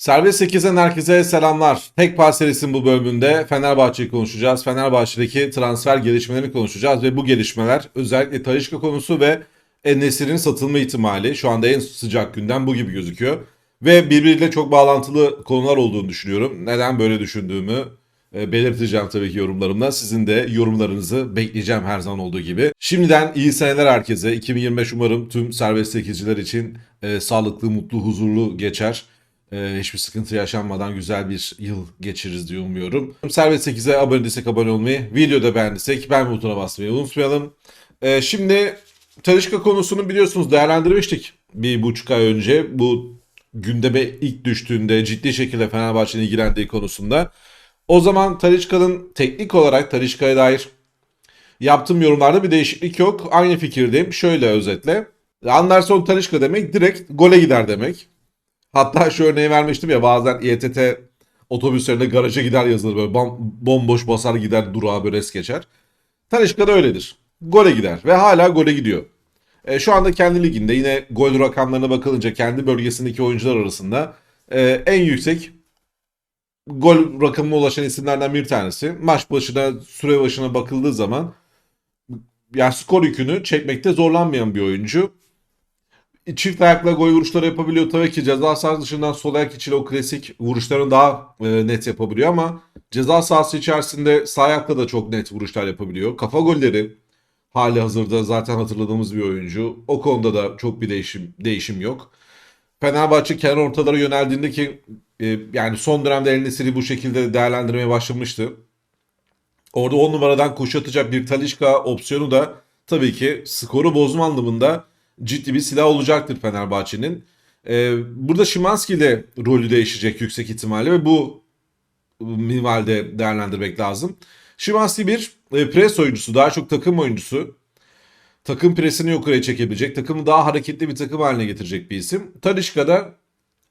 Serbest 8'den herkese selamlar. Tek Pas serisinin bu bölümünde Fenerbahçe'yi konuşacağız. Fenerbahçe'deki transfer gelişmelerini konuşacağız ve bu gelişmeler özellikle Talişka konusu ve Enesir'in satılma ihtimali şu anda en sıcak gündem bu gibi gözüküyor. Ve birbiriyle çok bağlantılı konular olduğunu düşünüyorum. Neden böyle düşündüğümü e, belirteceğim tabii ki yorumlarımda. Sizin de yorumlarınızı bekleyeceğim her zaman olduğu gibi. Şimdiden iyi seneler herkese. 2025 umarım tüm serbest sekizciler için e, sağlıklı, mutlu, huzurlu geçer. E, hiçbir sıkıntı yaşanmadan güzel bir yıl geçiririz diye umuyorum. Serbest 8'e abone değilsek abone olmayı, videoda beğendiysek beğen butonuna basmayı unutmayalım. E, şimdi Talişka konusunu biliyorsunuz değerlendirmiştik bir buçuk ay önce. Bu gündeme ilk düştüğünde ciddi şekilde Fenerbahçe'nin ilgilendiği konusunda. O zaman Talişka'nın teknik olarak Talişka'ya dair yaptığım yorumlarda bir değişiklik yok. Aynı fikirdeyim. Şöyle özetle. Anderson Talişka demek direkt gole gider demek. Hatta şu örneği vermiştim ya bazen İETT otobüslerinde garaja gider yazılır böyle bom- bomboş basar gider durağa böyle es geçer. Talişka da öyledir. Gole gider ve hala gole gidiyor. E, şu anda kendi liginde yine gol rakamlarına bakılınca kendi bölgesindeki oyuncular arasında e, en yüksek gol rakamına ulaşan isimlerden bir tanesi. Maç başına, süre başına bakıldığı zaman yani skor yükünü çekmekte zorlanmayan bir oyuncu. Çift ayakla gol vuruşları yapabiliyor. Tabii ki ceza sahası dışından sol ayak içiyle o klasik vuruşlarını daha e, net yapabiliyor ama ceza sahası içerisinde sağ ayakla da çok net vuruşlar yapabiliyor. Kafa golleri hali hazırda zaten hatırladığımız bir oyuncu. O konuda da çok bir değişim değişim yok. Fenerbahçe kenar ortalara yöneldiğinde ki e, yani son dönemde El Nesiri bu şekilde değerlendirmeye başlamıştı. Orada 10 numaradan kuşatacak bir Talişka opsiyonu da tabii ki skoru bozma anlamında ciddi bir silah olacaktır Fenerbahçe'nin. Ee, burada Şimanski ile rolü değişecek yüksek ihtimalle ve bu minvalde değerlendirmek lazım. Şimanski bir e, pres oyuncusu, daha çok takım oyuncusu. Takım presini yukarıya çekebilecek, takımı daha hareketli bir takım haline getirecek bir isim. Talişka da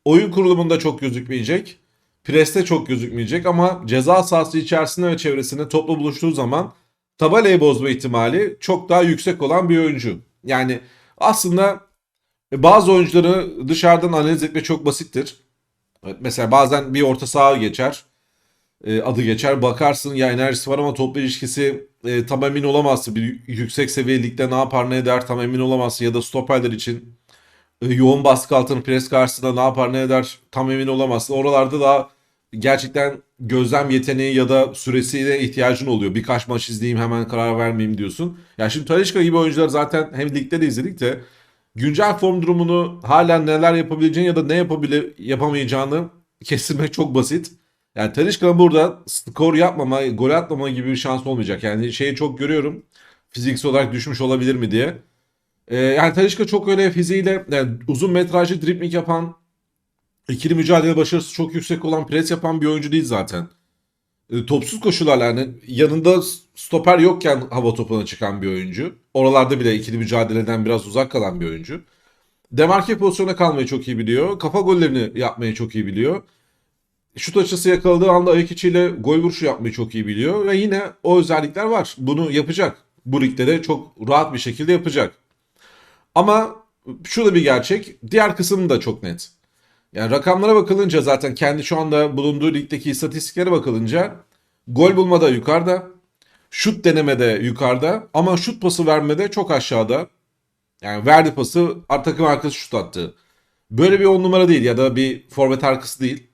oyun kurulumunda çok gözükmeyecek. Preste çok gözükmeyecek ama ceza sahası içerisinde ve çevresinde topla buluştuğu zaman tabelayı bozma ihtimali çok daha yüksek olan bir oyuncu. Yani aslında bazı oyuncuları dışarıdan analiz etme çok basittir. Mesela bazen bir orta saha geçer. e, adı geçer. Bakarsın ya enerjisi var ama topla ilişkisi e, tam emin olamazsın. Bir yüksek seviye ligde ne yapar ne eder tam emin olamazsın. Ya da stoperler için e, yoğun baskı altında pres karşısında ne yapar ne eder tam emin olamazsın. Oralarda daha gerçekten gözlem yeteneği ya da süresiyle ihtiyacın oluyor. Birkaç maç izleyeyim hemen karar vermeyeyim diyorsun. Ya şimdi Talişka gibi oyuncular zaten hem ligde de izledik de güncel form durumunu hala neler yapabileceğini ya da ne yapabile yapamayacağını kestirmek çok basit. Yani Talişka'nın burada skor yapmama, gol atmama gibi bir şans olmayacak. Yani şeyi çok görüyorum. Fiziksel olarak düşmüş olabilir mi diye. Ee, yani Talişka çok öyle fiziğiyle yani uzun metrajlı dribling yapan, ikili mücadele başarısı çok yüksek olan, pres yapan bir oyuncu değil zaten. E, topsuz koşularla yani yanında stoper yokken hava topuna çıkan bir oyuncu. Oralarda bile ikili mücadeleden biraz uzak kalan bir oyuncu. Demarke pozisyona kalmayı çok iyi biliyor. Kafa gollerini yapmayı çok iyi biliyor. Şut açısı yakaladığı anda ayak içiyle gol vuruşu yapmayı çok iyi biliyor. Ve yine o özellikler var. Bunu yapacak. Bu ligde de çok rahat bir şekilde yapacak. Ama şu da bir gerçek. Diğer kısım da çok net. Yani rakamlara bakılınca zaten kendi şu anda bulunduğu ligdeki istatistiklere bakılınca gol bulmada yukarıda, şut denemede yukarıda ama şut pası vermede çok aşağıda. Yani verdi pası takım arkası şut attı. Böyle bir on numara değil ya da bir forvet arkası değil.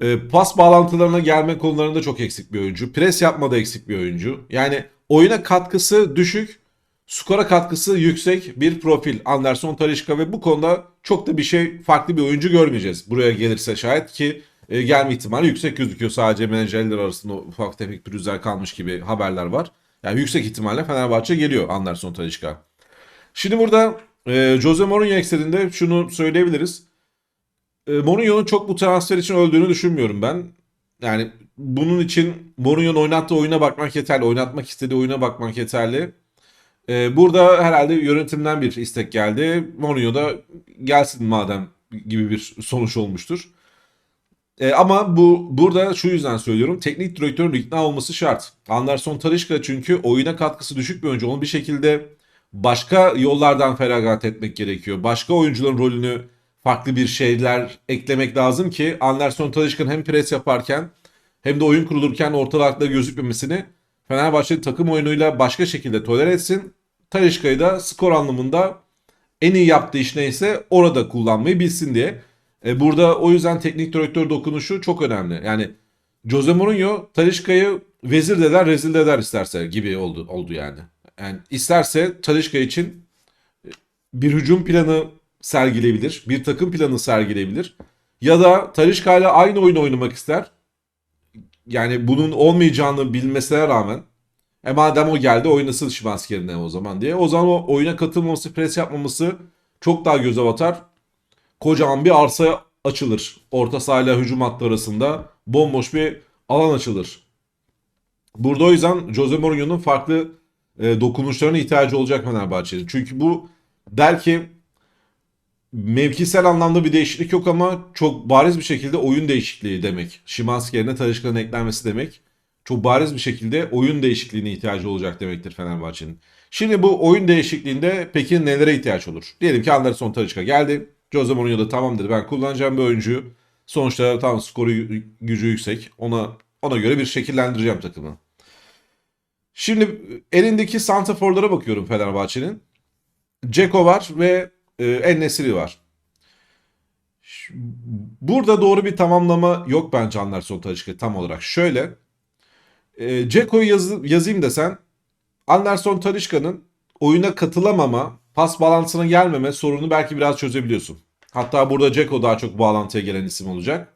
E, pas bağlantılarına gelme konularında çok eksik bir oyuncu. Pres yapmada eksik bir oyuncu. Yani oyuna katkısı düşük, skora katkısı yüksek bir profil. Anderson Talişka ve bu konuda çok da bir şey farklı bir oyuncu görmeyeceğiz. Buraya gelirse şayet ki e, gelme ihtimali yüksek gözüküyor. Sadece menajerler arasında ufak tefek pürüzler kalmış gibi haberler var. Yani yüksek ihtimalle Fenerbahçe geliyor Anderson Talişka. Şimdi burada e, Jose Mourinho ekseninde şunu söyleyebiliriz. E, Mourinho'nun çok bu transfer için öldüğünü düşünmüyorum ben. Yani bunun için Mourinho'nun oynattığı oyuna bakmak yeterli. Oynatmak istediği oyuna bakmak yeterli. E, burada herhalde yönetimden bir istek geldi. Mourinho da gelsin madem gibi bir sonuç olmuştur. E, ama bu burada şu yüzden söylüyorum. Teknik direktörün ikna olması şart. Anderson Talişka çünkü oyuna katkısı düşük bir oyuncu. Onu bir şekilde başka yollardan feragat etmek gerekiyor. Başka oyuncuların rolünü farklı bir şeyler eklemek lazım ki Anderson Talişka'nın hem pres yaparken hem de oyun kurulurken ortalıkta gözükmemesini Fenerbahçe takım oyunuyla başka şekilde tolere etsin. Talişka'yı da skor anlamında en iyi yaptığı iş neyse orada kullanmayı bilsin diye. E, burada o yüzden teknik direktör dokunuşu çok önemli. Yani Jose Mourinho Talişka'yı vezir de der, rezil de der isterse gibi oldu oldu yani. Yani isterse Talişka için bir hücum planı sergileyebilir, bir takım planı sergileyebilir. Ya da Talişka ile aynı oyunu oynamak ister. Yani bunun olmayacağını bilmesine rağmen e madem o geldi oynasın Şimanski yerine o zaman diye. O zaman o oyuna katılmaması, pres yapmaması çok daha göze batar. Kocaman bir arsa açılır. Orta sahayla hücum hattı arasında bomboş bir alan açılır. Burada o yüzden Jose Mourinho'nun farklı e, dokunuşlarına ihtiyacı olacak Fenerbahçe'nin. Çünkü bu der ki mevkisel anlamda bir değişiklik yok ama çok bariz bir şekilde oyun değişikliği demek. Şimanski yerine Talişka'nın eklenmesi demek. Çok bariz bir şekilde oyun değişikliğine ihtiyacı olacak demektir Fenerbahçe'nin. Şimdi bu oyun değişikliğinde peki nelere ihtiyaç olur? Diyelim ki Anderson Talişka geldi. Jose Mourinho da tamam dedi ben kullanacağım bir oyuncuyu. Sonuçta tam skoru gücü yüksek. Ona ona göre bir şekillendireceğim takımı. Şimdi elindeki santraforlara bakıyorum Fenerbahçe'nin. Ceko var ve e, En-Nesyri var. Ş- Burada doğru bir tamamlama yok bence Anderson Talişka tam olarak. Şöyle. E, Ceko'yu yaz- yazayım desen Anderson Talişka'nın oyuna katılamama, pas balansına gelmeme sorunu belki biraz çözebiliyorsun. Hatta burada Ceko daha çok bağlantıya gelen isim olacak.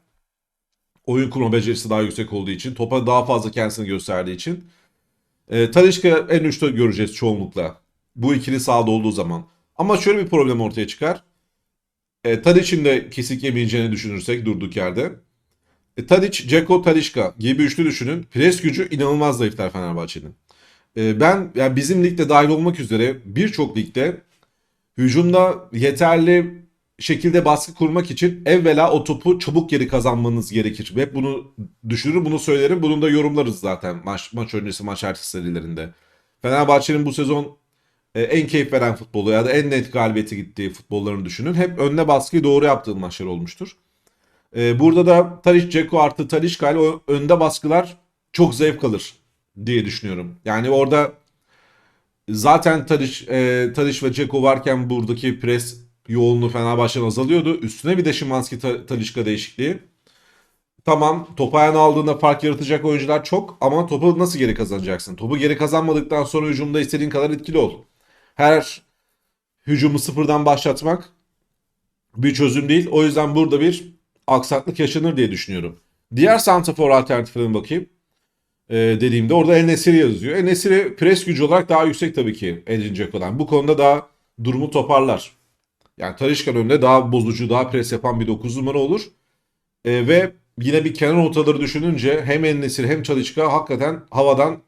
Oyun kurma becerisi daha yüksek olduğu için, topa daha fazla kendisini gösterdiği için. E, Talişka en uçta göreceğiz çoğunlukla. Bu ikili sahada olduğu zaman. Ama şöyle bir problem ortaya çıkar. E, Tadic'in de kesik yemeyeceğini düşünürsek durduk yerde. E, Tadic, Ceko, Talişka gibi üçlü düşünün. Pres gücü inanılmaz zayıflar Fenerbahçe'nin. E, ben yani bizim ligde dahil olmak üzere birçok ligde hücumda yeterli şekilde baskı kurmak için evvela o topu çabuk geri kazanmanız gerekir. Ve bunu düşünür, bunu söylerim. Bunu da yorumlarız zaten maç, maç öncesi, maç ertesi serilerinde. Fenerbahçe'nin bu sezon en keyif veren futbolu ya da en net galibiyeti gittiği futbollarını düşünün. Hep önüne baskıyı doğru yaptığı maçlar olmuştur. E, burada da Tadic, Ceko artı Talişka ile o önde baskılar çok zevk alır diye düşünüyorum. Yani orada zaten Tadic, e, Tadic ve Ceko varken buradaki pres yoğunluğu Fenerbahçe'nin azalıyordu. Üstüne bir de Şimanski Ta- Talişka değişikliği. Tamam top ayağına aldığında fark yaratacak oyuncular çok ama topu nasıl geri kazanacaksın? Topu geri kazanmadıktan sonra hücumda istediğin kadar etkili ol. Her hücumu sıfırdan başlatmak bir çözüm değil. O yüzden burada bir aksaklık yaşanır diye düşünüyorum. Diğer santrafor alternatiflerine bakayım. Ee, dediğimde orada El Nesiri yazıyor. El Nesiri pres gücü olarak daha yüksek tabii ki Edin Dzeko'dan. Bu konuda daha durumu toparlar. Yani Talişka'nın önünde daha bozucu, daha pres yapan bir 9 numara olur. Ee, ve yine bir kenar ortaları düşününce hem El Nesiri hem Talişka hakikaten havadan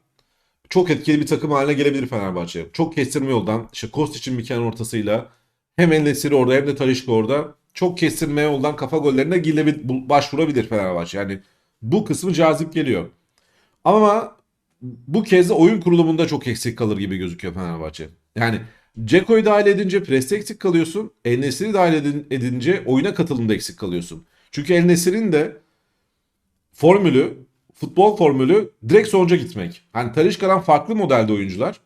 çok etkili bir takım haline gelebilir Fenerbahçe. Çok kestirme yoldan işte Kostic'in bir kenar ortasıyla hem El Nesiri orada hem de Talişka orada çok kestirme yoldan kafa gollerine girebil- başvurabilir Fenerbahçe. Yani bu kısmı cazip geliyor. Ama bu kez de oyun kurulumunda çok eksik kalır gibi gözüküyor Fenerbahçe. Yani Ceko'yu dahil edince preste eksik kalıyorsun. El Nesir'i dahil edin- edince oyuna katılımda eksik kalıyorsun. Çünkü El Nesir'in de formülü, futbol formülü direkt sonuca gitmek. Hani Talişka'dan farklı modelde oyuncular.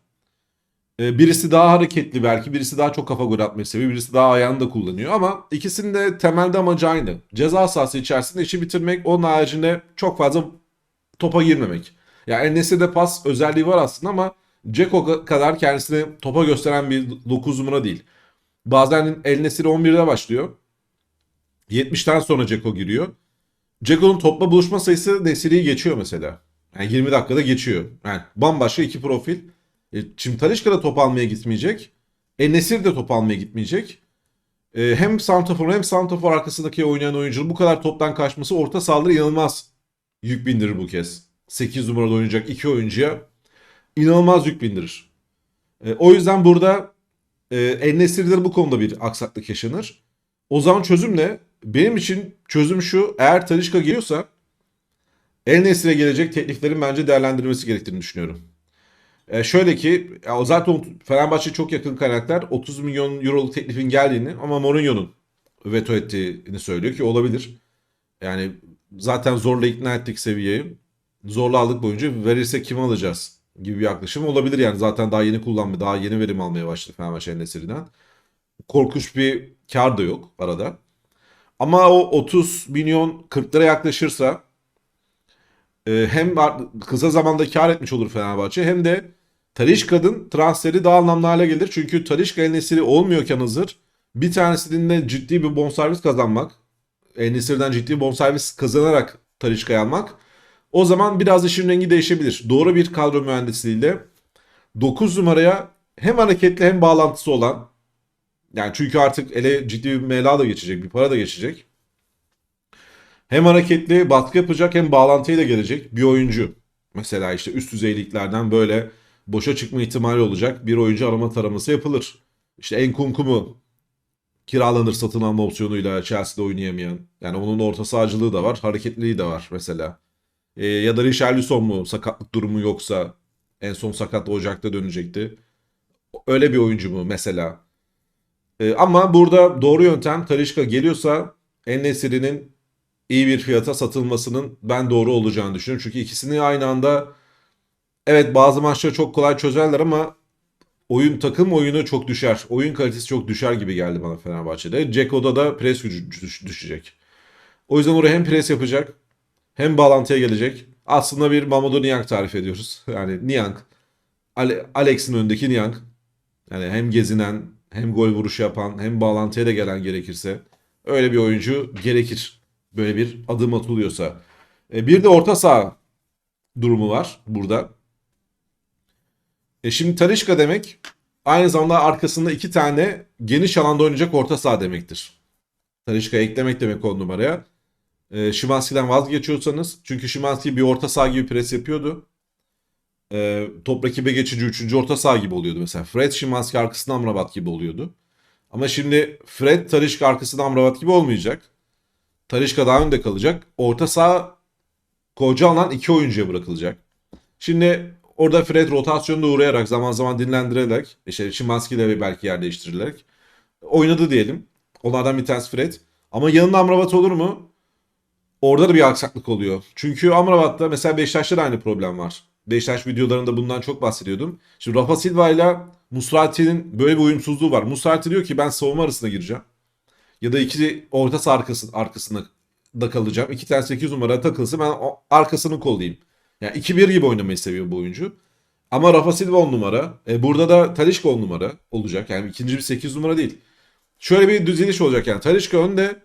Ee, Birisi daha hareketli belki, birisi daha çok kafa gol atmayı seviyor, birisi daha ayağını da kullanıyor ama ikisinin de temelde amacı aynı. Ceza sahası içerisinde işi bitirmek, onun haricinde çok fazla topa girmemek. Ya yani Enes'de pas özelliği var aslında ama Ceko kadar kendisini topa gösteren bir 9 numara değil. Bazen El Nesiri 11'de başlıyor. 70'ten sonra Ceko giriyor. Ceko'nun topla buluşma sayısı Nesiri'yi geçiyor mesela. Yani 20 dakikada geçiyor. Yani bambaşka iki profil. E, şimdi da top almaya gitmeyecek. E Nesir de top almaya gitmeyecek. E, hem santrafor hem santrafor arkasındaki oynayan oyuncunun bu kadar toptan kaçması orta sahada inanılmaz yük bindirir bu kez. 8 numarada oynayacak iki oyuncuya inanılmaz yük bindirir. E, o yüzden burada e, En-Nesyri'de bu konuda bir aksaklık yaşanır. O zaman çözüm ne? Benim için çözüm şu. Eğer Talişka geliyorsa En-Nesyri'ye gelecek tekliflerin bence değerlendirilmesi gerektiğini düşünüyorum. E, şöyle ki ya zaten Fenerbahçe çok yakın kaynaklar 30 milyon euroluk teklifin geldiğini ama Mourinho'nun veto ettiğini söylüyor ki olabilir. Yani zaten zorla ikna ettik seviyeyi. Zorla aldık boyunca verirse kim alacağız gibi bir yaklaşım olabilir yani. Zaten daha yeni kullanmıyor. Daha yeni verim almaya başladı Fenerbahçe Enesiri'den. Korkunç bir kar da yok arada. Ama o 30 milyon 40'lara yaklaşırsa e, hem kısa zamanda kar etmiş olur Fenerbahçe hem de Talişka'nın transferi daha anlamlı hale gelir. Çünkü Talişka Enesiri olmuyorken hazır bir tanesinin de ciddi bir bonservis kazanmak Enesir'den ciddi bonservis kazanarak Talişka'yı almak o zaman biraz işin rengi değişebilir. Doğru bir kadro mühendisliğiyle 9 numaraya hem hareketli hem bağlantısı olan yani çünkü artık ele ciddi bir mela da geçecek, bir para da geçecek. Hem hareketli baskı yapacak hem bağlantıyla gelecek bir oyuncu. Mesela işte üst düzey liglerden böyle boşa çıkma ihtimali olacak bir oyuncu arama taraması yapılır. İşte Enkunku mu kiralanır satın alma opsiyonuyla Chelsea'de oynayamayan. Yani onun orta sahacılığı da var, hareketliliği de var mesela. Ee, ya da Richarlison mu sakatlık durumu yoksa en son sakat Ocak'ta dönecekti. Öyle bir oyuncu mu mesela? Ee, ama burada doğru yöntem Talişka geliyorsa En-Nesyri'nin iyi bir fiyata satılmasının ben doğru olacağını düşünüyorum. Çünkü ikisini aynı anda evet bazı maçları çok kolay çözerler ama oyun takım oyunu çok düşer. Oyun kalitesi çok düşer gibi geldi bana Fenerbahçe'de. Ceko'da da pres gücü düş- düşecek. O yüzden oraya hem pres yapacak hem bağlantıya gelecek. Aslında bir Mamadou Niang tarif ediyoruz. Yani Niang. Ale- Alex'in önündeki Niang. Yani hem gezinen hem gol vuruşu yapan hem bağlantıya da gelen gerekirse öyle bir oyuncu gerekir. Böyle bir adım atılıyorsa. E, bir de orta saha durumu var burada. E şimdi Talisca demek aynı zamanda arkasında iki tane geniş alanda oynayacak orta saha demektir. Talisca'yı eklemek demek on numaraya. E, Şimanski'den vazgeçiyorsanız çünkü Şimanski bir orta saha gibi pres yapıyordu. E, top rakibe geçici üçüncü orta saha gibi oluyordu mesela. Fred Şimanski arkasında Amrabat gibi oluyordu. Ama şimdi Fred Talisca arkasında Amrabat gibi olmayacak. Talisca daha önde kalacak. Orta saha koca alan iki oyuncuya bırakılacak. Şimdi orada Fred rotasyonda uğrayarak zaman zaman dinlendirerek işte Şimanski ile belki yer değiştirilerek oynadı diyelim. Onlardan bir tanesi Fred. Ama yanında Amrabat olur mu? Orada da bir aksaklık oluyor. Çünkü Amrabat'ta mesela Beşiktaş'ta da aynı problem var. Beşiktaş videolarında bundan çok bahsediyordum. Şimdi Rafa Silva ile Musrati'nin böyle bir uyumsuzluğu var. Musrati diyor ki ben savunma arasına gireceğim. Ya da iki orta saha arkası, arkasında da kalacağım. İki tane 8 numara takılsa ben arkasını kollayayım. Yani 2-1 gibi oynamayı seviyor bu oyuncu. Ama Rafa Silva 10 numara. E, burada da Talisca 10 numara olacak. Yani ikinci bir 8 numara değil. Şöyle bir düzeliş olacak yani. Talisca önde.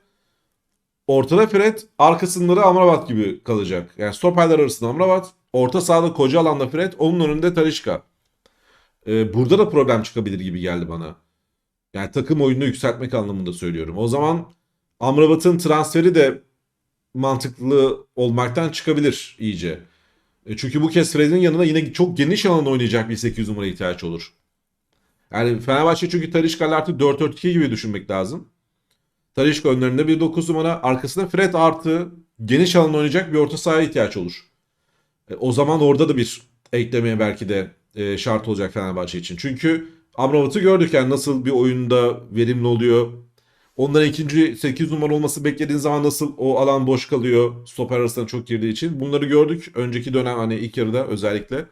Ortada Fred, arkasında da Amrabat gibi kalacak. Yani stoperler arasında Amrabat, orta sahada koca alanda Fred, onun önünde Talisca. E, burada da problem çıkabilir gibi geldi bana. Yani takım oyununu yükseltmek anlamında söylüyorum. O zaman Amrabat'ın transferi de mantıklı olmaktan çıkabilir iyice. E, Çünkü bu kez Fred'in yanına yine çok geniş alanda oynayacak bir 8 numara ihtiyaç olur. Yani Fenerbahçe çünkü Talişka'yı artık 4-4-2 gibi düşünmek lazım. Talişka önlerinde bir 9 numara, arkasında Fred artı geniş alanda oynayacak bir orta sahaya ihtiyaç olur. E, O zaman orada da bir eklemeye belki de e, şart olacak Fenerbahçe için. Çünkü Amrabat'ı gördük yani nasıl bir oyunda verimli oluyor. Onların ikinci 8 numara olması beklediğin zaman nasıl o alan boş kalıyor stoper arasında çok girdiği için. Bunları gördük önceki dönem hani ilk yarıda özellikle.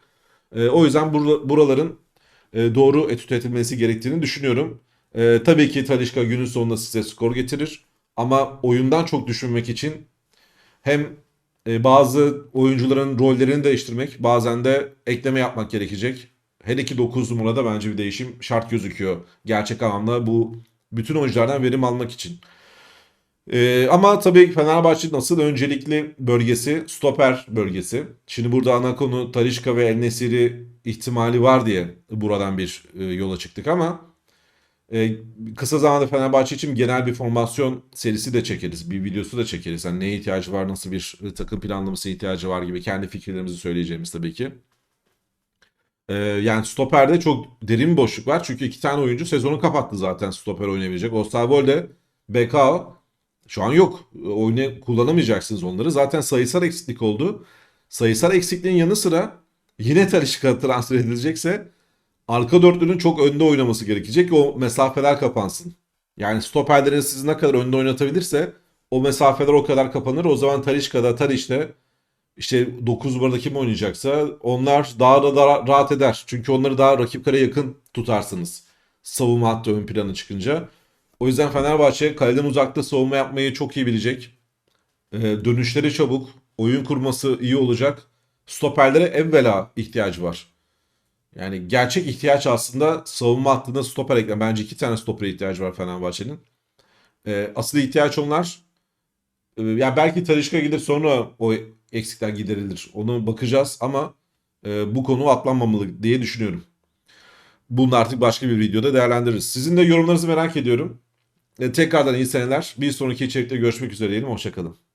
E, o yüzden bur- buraların doğru etüt edilmesi gerektiğini düşünüyorum. Tabii ki Talişka günün sonunda size skor getirir. Ama oyundan çok düşünmek için hem e, bazı oyuncuların rollerini değiştirmek bazen de ekleme yapmak gerekecek. Hele ki 9 numarada bence bir değişim şart gözüküyor. Gerçek anlamda bu bütün oyunculardan verim almak için. Ee, ama tabii Fenerbahçe'nin asıl öncelikli bölgesi stoper bölgesi. Şimdi burada ana konu Talisca ve El Nesiri ihtimali var diye buradan bir e, yola çıktık ama e, kısa zamanda Fenerbahçe için genel bir formasyon serisi de çekeriz. Bir videosu da çekeriz. Yani neye ihtiyacı var, nasıl bir e, takım planlaması ihtiyacı var gibi kendi fikirlerimizi söyleyeceğimiz tabii ki. Ee, yani stoperde çok derin bir boşluk var. Çünkü iki tane oyuncu sezonu kapattı zaten stoper oynayabilecek. Osterwolde, BK şu an yok. Oyunu kullanamayacaksınız onları. Zaten sayısal eksiklik oldu. Sayısal eksikliğin yanı sıra yine Talisca transfer edilecekse arka dörtlünün çok önde oynaması gerekecek ki o mesafeler kapansın. Yani stoperlerin sizi ne kadar önde oynatabilirse o mesafeler o kadar kapanır. O zaman Talişka'da, Tadiç'te işte 9 numarada kim oynayacaksa onlar daha da daha rahat eder. Çünkü onları daha rakip kaleye yakın tutarsınız. Savunma hattı ön plana çıkınca. O yüzden Fenerbahçe kaleden uzakta savunma yapmayı çok iyi bilecek. Ee, dönüşleri çabuk, oyun kurması iyi olacak. Stoperlere evvela ihtiyacı var. Yani gerçek ihtiyaç aslında savunma hattında stoper eklen. Bence iki tane stopere ihtiyacı var Fenerbahçe'nin. Ee, asıl ihtiyaç onlar. Ee, yani belki Talişka gelir sonra o eksikler giderilir. Onu bakacağız ama e, bu konu atlanmamalı diye düşünüyorum. Bunu artık başka bir videoda değerlendiririz. Sizin de yorumlarınızı merak ediyorum. E, tekrardan iyi seneler. Bir sonraki içerikte görüşmek üzere diyelim. Hoşçakalın.